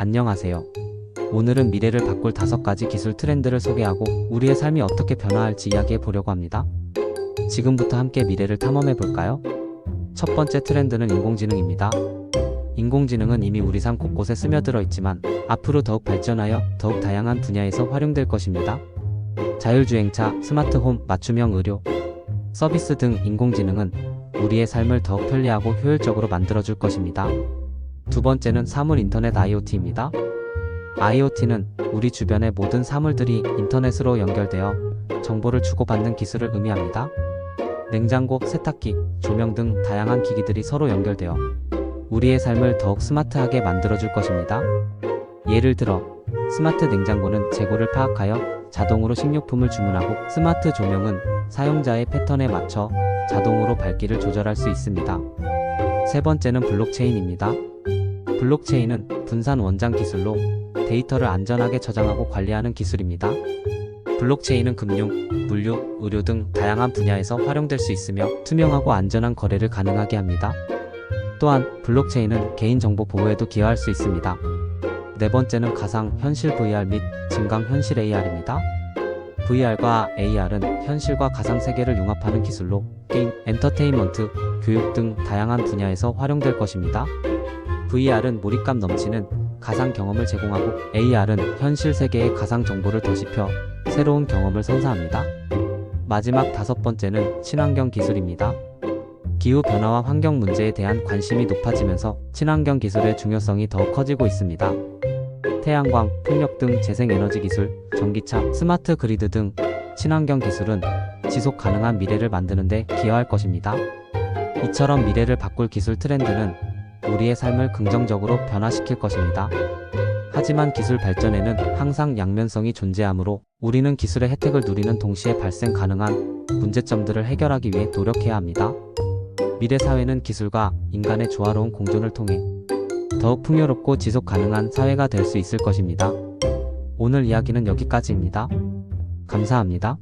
안녕하세요. 오늘은 미래를 바꿀 다섯 가지 기술 트렌드를 소개하고 우리의 삶이 어떻게 변화할지 이야기해 보려고 합니다. 지금부터 함께 미래를 탐험해 볼까요? 첫 번째 트렌드는 인공지능입니다. 인공지능은 이미 우리 삶 곳곳에 스며들어 있지만 앞으로 더욱 발전하여 더욱 다양한 분야에서 활용될 것입니다. 자율주행차, 스마트홈, 맞춤형 의료, 서비스 등 인공지능은 우리의 삶을 더욱 편리하고 효율적으로 만들어줄 것입니다. 두 번째는 사물 인터넷 IoT입니다. IoT는 우리 주변의 모든 사물들이 인터넷으로 연결되어 정보를 주고받는 기술을 의미합니다. 냉장고, 세탁기, 조명 등 다양한 기기들이 서로 연결되어 우리의 삶을 더욱 스마트하게 만들어줄 것입니다. 예를 들어, 스마트 냉장고는 재고를 파악하여 자동으로 식료품을 주문하고 스마트 조명은 사용자의 패턴에 맞춰 자동으로 밝기를 조절할 수 있습니다. 세 번째는 블록체인입니다. 블록체인은 분산 원장 기술로 데이터를 안전하게 저장하고 관리하는 기술입니다. 블록체인은 금융, 물류, 의료 등 다양한 분야에서 활용될 수 있으며 투명하고 안전한 거래를 가능하게 합니다. 또한 블록체인은 개인정보 보호에도 기여할 수 있습니다. 네 번째는 가상 현실 VR 및 증강 현실 AR입니다. VR과 AR은 현실과 가상 세계를 융합하는 기술로 게임, 엔터테인먼트, 교육 등 다양한 분야에서 활용될 것입니다. VR은 몰입감 넘치는 가상 경험을 제공하고 AR은 현실 세계의 가상 정보를 더씹혀 새로운 경험을 선사합니다. 마지막 다섯 번째는 친환경 기술입니다. 기후 변화와 환경 문제에 대한 관심이 높아지면서 친환경 기술의 중요성이 더욱 커지고 있습니다. 태양광, 풍력 등 재생에너지 기술, 전기차, 스마트 그리드 등 친환경 기술은 지속 가능한 미래를 만드는 데 기여할 것입니다. 이처럼 미래를 바꿀 기술 트렌드는 우리의 삶을 긍정적으로 변화시킬 것입니다. 하지만 기술 발전에는 항상 양면성이 존재하므로 우리는 기술의 혜택을 누리는 동시에 발생 가능한 문제점들을 해결하기 위해 노력해야 합니다. 미래 사회는 기술과 인간의 조화로운 공존을 통해 더욱 풍요롭고 지속 가능한 사회가 될 수 있을 것입니다. 오늘 이야기는 여기까지입니다. 감사합니다.